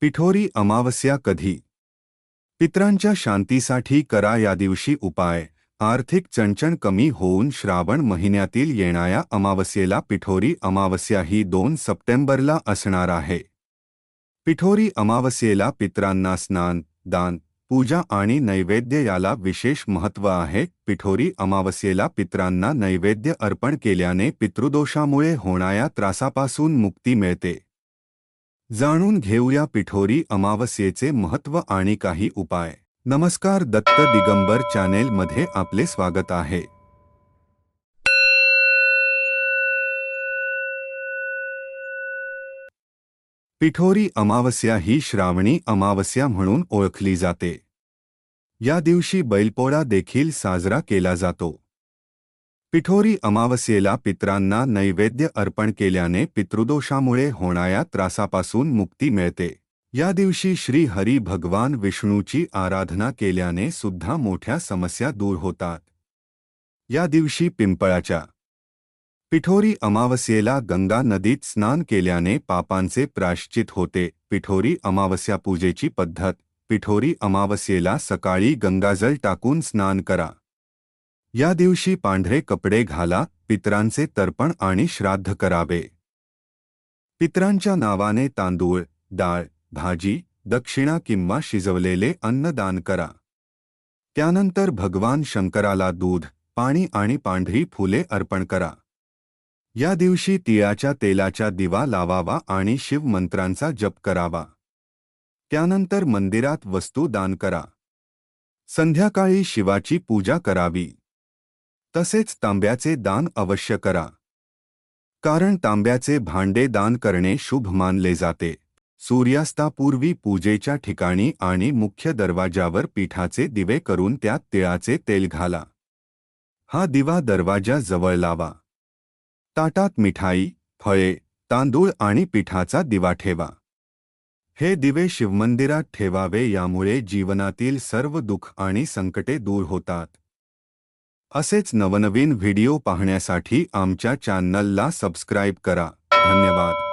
पिठोरी अमावस्या कधी? पित्रांच्या शांतीसाठी करा या दिवशी उपाय. आर्थिक चणचण कमी होऊन श्रावण महिन्यातील येणाऱ्या अमावस्येला पिठोरी अमावस्या ही दोन सप्टेंबरला असणार आहे. पिठोरी अमावस्येला पित्रांना स्नान दान पूजा आणि नैवेद्य याला विशेष महत्त्व आहे. पिठोरी अमावस्येला पित्रांना नैवेद्य अर्पण केल्याने पितृदोषामुळे होणाऱ्या त्रासापासून मुक्ती मिळते. जाणून घेऊया पिठोरी अमावस्येचे महत्त्व आणि काही उपाय. नमस्कार दत्त दिगंबर चॅनेलमध्ये आपले स्वागत आहे. पिठोरी अमावस्या ही श्रावणी अमावस्या म्हणून ओळखली जाते. या दिवशी बैलपोळा देखील साजरा केला जातो. पिठोरी अमावस्येला पित्रांना नैवेद्य अर्पण केल्याने पितृदोषामुळे होणाऱ्या त्रासापासून मुक्ती मिळते. या दिवशी श्री हरी भगवान विष्णूची आराधना केल्याने सुद्धा मोठ्या समस्या दूर होतात. या दिवशी पिंपळाच्या पिठोरी अमावस्येला गंगा नदीत स्नान केल्याने पापांचे प्राश्चित होते. पिठोरी अमावस्या पूजेची पद्धत पिठोरी अमावस्येला सकाळी गंगाजल टाकून स्नान करा. या दिवशी पांढरे कपडे घाला पित्रांचे तर्पण आणि श्राद्ध करावे. पित्रांच्या नावाने तांदूळ डाळ भाजी दक्षिणा किंवा शिजवलेले अन्न दान करा. त्यानंतर भगवान शंकराला दूध पाणी आणि पांढरी फुले अर्पण करा. या दिवशी तिळाच्या तेलाचा दिवा लावावा आणि शिवमंत्रांचा जप करावा. त्यानंतर मंदिरात वस्तू दान करा. संध्याकाळी शिवाची पूजा करावी. तसेच तांब्याचे दान अवश्य करा. कारण तांब्याचे भांडे दान करणे शुभ मानले जाते. सूर्यास्तापूर्वी पूजेच्या ठिकाणी आणि मुख्य दरवाजावर पिठाचे दिवे करून त्यात तिळाचे तेल घाला. हा दिवा दरवाजा जवळ लावा. ताटात मिठाई फळे तांदूळ आणि पिठाचा दिवा ठेवा. हे दिवे शिवमंदिरात ठेवावे यामुळे जीवनातील सर्व दुःख आणि संकटे दूर होतात. असेच नवनवीन व्हिडिओ पाहण्यासाठी आमच्या चॅनलला सबस्क्राईब करा. धन्यवाद.